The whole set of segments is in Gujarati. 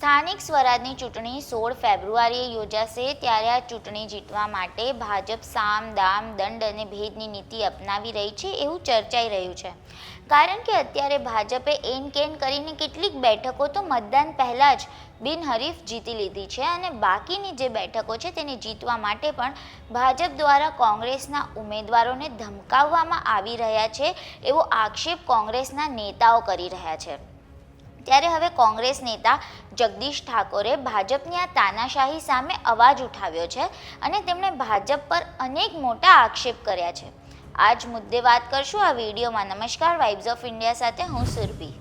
સ્થાનિક સ્વરાજની ચૂંટણી સોળ ફેબ્રુઆરીએ યોજાશે ત્યારે આ ચૂંટણી જીતવા માટે ભાજપ સામ, દામ, દંડ અને ભેદની નીતિ અપનાવી રહી છે એવું ચર્ચાઈ રહ્યું છે. કારણ કે અત્યારે ભાજપે એન કેન કરીને કેટલીક બેઠકો તો મતદાન પહેલાં જ બિનહરીફ જીતી લીધી છે અને બાકીની જે બેઠકો છે તેને જીતવા માટે પણ ભાજપ દ્વારા કોંગ્રેસના ઉમેદવારોને ધમકાવવામાં આવી રહ્યા છે એવો આક્ષેપ કોંગ્રેસના નેતાઓ કરી રહ્યા છે. ત્યારે હવે કોંગ્રેસ નેતા જગદીશ ઠાકોરે ભાજપની આ તાનાશાહી સામે અવાજ ઉઠાવ્યો છે અને તેમણે ભાજપ પર અનેક મોટા આક્ષેપ કર્યા છે. આ જ મુદ્દે વાત કરશું આ વિડીયોમાં. નમસ્કાર વાઇબ્સ ઓફ ઇન્ડિયા સાથે હું સુરભી.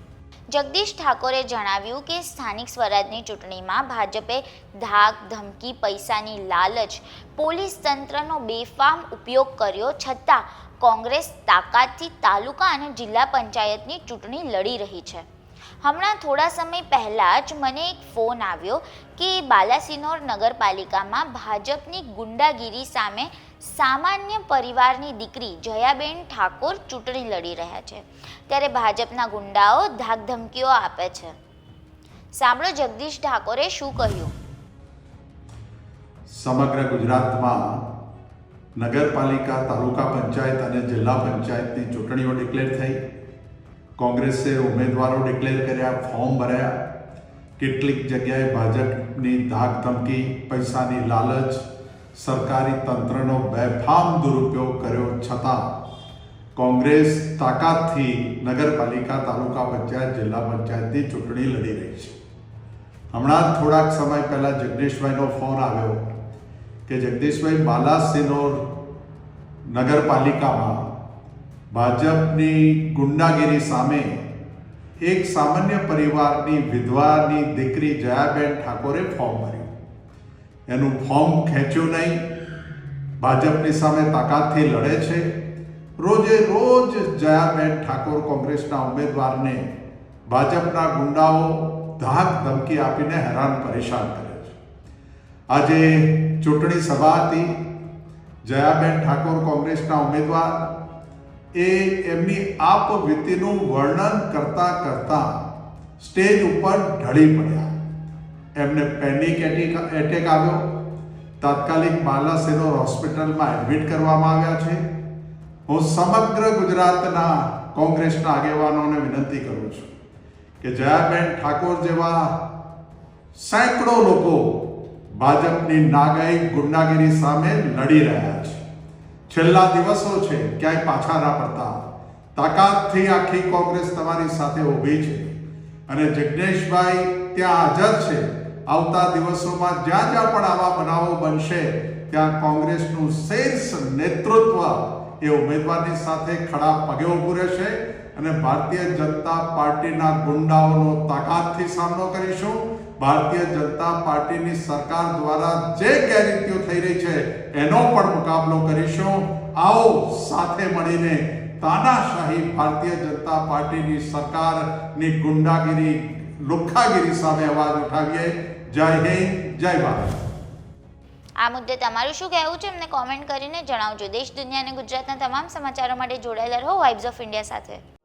જગદીશ ઠાકોરે જણાવ્યું કે સ્થાનિક સ્વરાજની ચૂંટણીમાં ભાજપે ધાક, ધમકી, પૈસાની લાલચ, પોલીસ તંત્રનો બેફામ ઉપયોગ કર્યો છતાં કોંગ્રેસ તાકાતથી તાલુકા અને જિલ્લા પંચાયતની ચૂંટણી લડી રહી છે. હમણાં થોડા સમય પહેલાં જ મને એક ફોન આવ્યો કે બાલાસિનોર નગરપાલિકામાં ભાજપની ગુંડાગીરી સામે સામાન્ય પરિવારની દીકરી જયાબેન ઠાકોર ચૂંટણી લડી રહ્યા છે. ત્યારે ભાજપના ગુંડાઓ ધાકધમકીઓ આપે છે. સાંભળો જગદીશ ઠાકોરે શું કહ્યું? સમગ્ર ગુજરાતમાં નગરપાલિકા, તાલુકા પંચાયત અને જિલ્લા પંચાયતની ચૂંટણીઓ ડિક્લેર થઈ. કોંગ્રેસે ઉમેદવારો ડિક્લેર કર્યા ફોર્મ ભર્યા કેટલીક જગ્યાએ ભાજપની ધાક ધમકી પૈસાની લાલચ સરકારી તંત્રનો બેફામ દુરુપયોગ કર્યો છતાં કોંગ્રેસ તાકાતથી નગરપાલિકા તાલુકા પંચાયત જિલ્લા પંચાયતની ચૂંટણી લડી રહી છે હમણાં જ થોડાક સમય પહેલા જગદીશભાઈનો ફોન આવ્યો કે જગદીશભાઈ બાલાસિનોર નગરપાલિકામાં ભાજપની ગુંડાગીરી સામે એક સામાન્ય પરિવારની વિધવાની દીકરી જયાબેન ઠાકોરે ફોર્મ ભર્યું. એનું ફોર્મ ખેંચ્યું નહીં. ભાજપની સામે તાકાતથી લડે છે. રોજે રોજ જયાબેન ઠાકોર કોંગ્રેસના ઉમેદવારને ભાજપના ગુંડાઓ ધાક ધમકી આપીને હેરાન પરેશાન કરે છે. આજે ચૂંટણી સભા હતી. જયાબેન ઠાકોર કોંગ્રેસના ઉમેદવાર એ એમની આપવીતીનું વર્ણન કરતા કરતા સ્ટેજ ઉપર ઢળી પડ્યા. એમને પેનિક એટેક એટેક આવ્યો. તાત્કાલિક બાલાસિનોર હોસ્પિટલમાં એડમિટ કરવામાં આવ્યા છે. હું સમગ્ર ગુજરાતના કોંગ્રેસના આગેવાનોને વિનંતી કરું છું કે જયાબેન ઠાકોર જેવા સેંકડો લોકો ભાજપની નાગાઈ ગુંડાગીરી સામે લડી રહ્યા છે. છેલ્લા દિવસો છે, ક્યાંય પાછા ના પડતા. તાકાતથી આખી કોંગ્રેસ તમારી સાથે ઊભી છે. અને જિજ્ઞેશભાઈ ત્યાં હાજર છે. આવતા દિવસોમાં જ્યાં જ્યાં પણ આવા બનાવો બનશે, ત્યાં કોંગ્રેસનું શીર્ષ નેતૃત્વ એ ઉમેદવારની સાથે ખડા પગે ઊભું રહેશે અને ભારતીય જનતા પાર્ટીના ગુંડાઓનો તાકાતથી સામનો કરીશું. ભારતીય જનતા પાર્ટીની સરકાર દ્વારા જે ગેરરીતિઓ થઈ રહી છે, એનો પણ મુકાબલો કરીશું. આવો સાથે મળીને તાનાશાહી ભારતીય જનતા પાર્ટીની સરકારની ગુંડાગીરી, લુખ્ખાગીરી સામે અવાજ ઉઠાવીએ. જય હિન્દ, જય ભારત. આ મુદ્દે તમારું શું કહેવું છે? અમને કોમેન્ટ કરીને જણાવજો. દેશ, દુનિયા અને ગુજરાતના તમામ સમાચારો માટે જોડાયેલા રહો. વાઇબ્સ ઓફ ઇન્ડિયા સાથે.